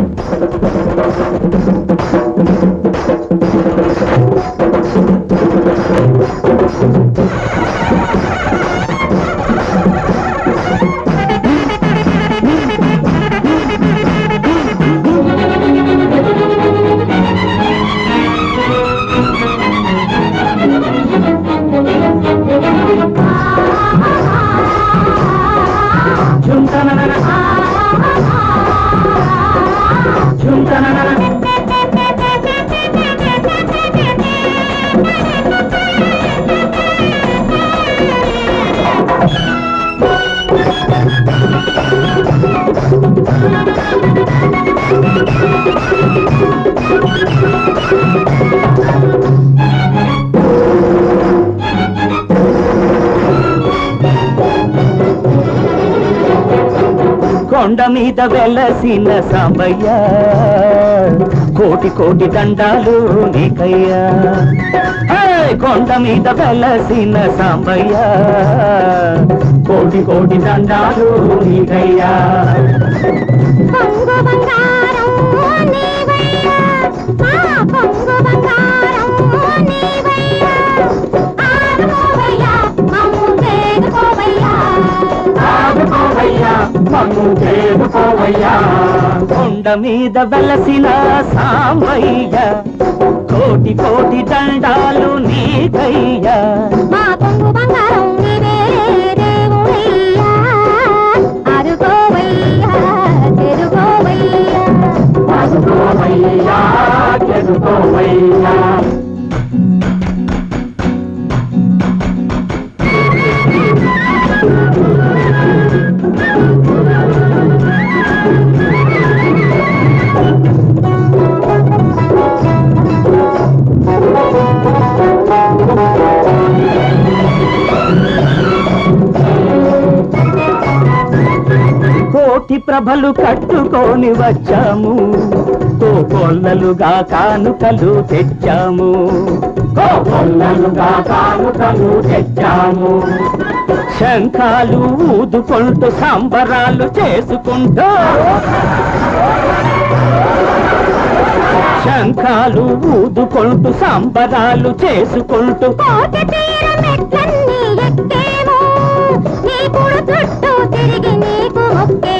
Thank you. కొండ మీద వెలసిన సాంబయ్య కోటి కోటి దండాలు నీకయ్యా. కొండ మీద వెలసిన సాంబయ్య. కోటి కోటి దండాలు నీకయ్యా. మమ్ము చేదుకోవయ్యా కొండ మీద వెలసిన సామయ్య కోటి కోటి దండాలు నీకయ్యా. మా కొంగు బంగారం ప్రభలు కట్టుకొని వచ్చాము. కోకొల్లలుగా కానుకలు తెచ్చాము. కోకొల్లలుగా కానుకలు తెచ్చాము. శంఖాలు ఊదుకుంటూ సంబరాలు చేసుకుంటూ శంఖాలు ఊదుకుంటూ సంబరాలు చేసుకుంటూ తిరిగి నీకు ఒకే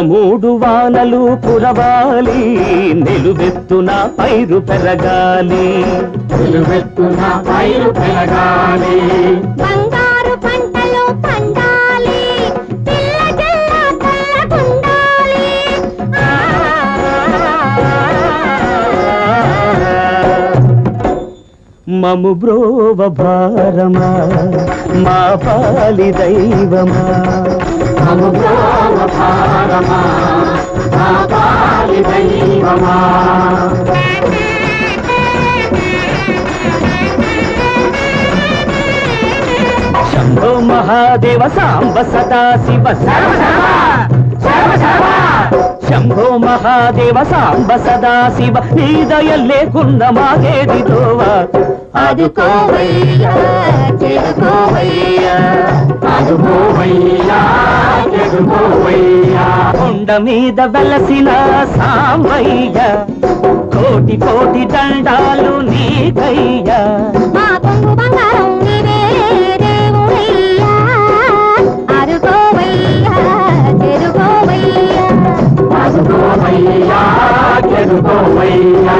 మూడు వానలు కురవాలి నిలువెత్తున పైరు పెరగాలి. నిలువెత్తున పైరు పెరగాలి. మము బ్రోవ భారమా మా పాలి దైవమా. మము బ్రోవ భారమా మా పాలి దైవమా. శంభో మహాదేవ సాంబ సదా శివ శంభో మహాదేవ సాంబ సదా శివ నీ దయ లేకున్న మాగేది దోవా ఆదుకోవయ్యా కొండ మీద వెలసిన సాంబయ్య కోటి కోటి దండాలు నీకయ్యా. మా కొంగు బంగారం నీవే దేవుడయ్యా. ఆదుకోవయ్యా చేదుకోవయ్యా అదుకోవయ్యా ఎదుకోవయ్యా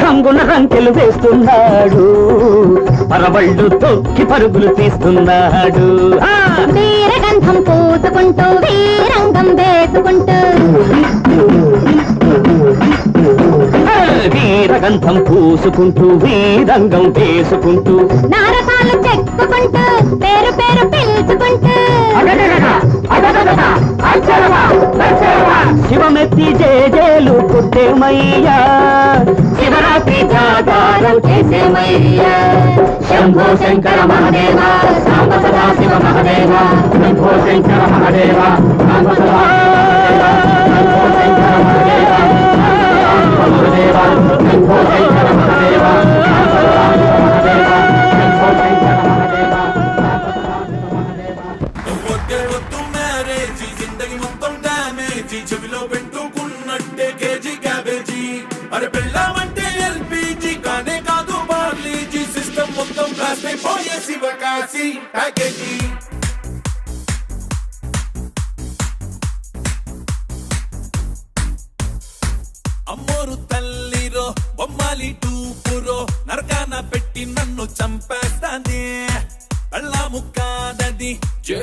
కంగున రంకెలు వేస్తున్నాడు పరవళ్ళు తొక్కి పరుగులు తీస్తున్నాడు ఆ! వీరగంధం పూసుకుంటూ వీరంగం వేసుకుంటూ! వీరగంధం పూసుకుంటూ వీరంగం వేసుకుంటూ నారసాలు చెక్కుకుంటూ శివమెత్తి జేజేలు పుట్టేమయ్యా. శివరాత్రి జాగారం చేసేమయ్యా. శంభో శంకర మహదేవ సాంబ సదా శివ మహదేవ శంభో శంకర మహదేవ సాంబ సదా శంభో శంకర మహదేవ శంభో శంకర మహదేవ. అరే పెళ్ళామంటే ఎల్పిజి కానే కాదు బార్లీజీ సిస్టమ్ మొత్తం బ్లాస్ట్ అయిపోయే శివకాశి ప్యాకేజీ. అమ్మోరు తల్లిరో బొమ్మాలి టూపురో నరకాన పెట్టి నన్ను చంపా.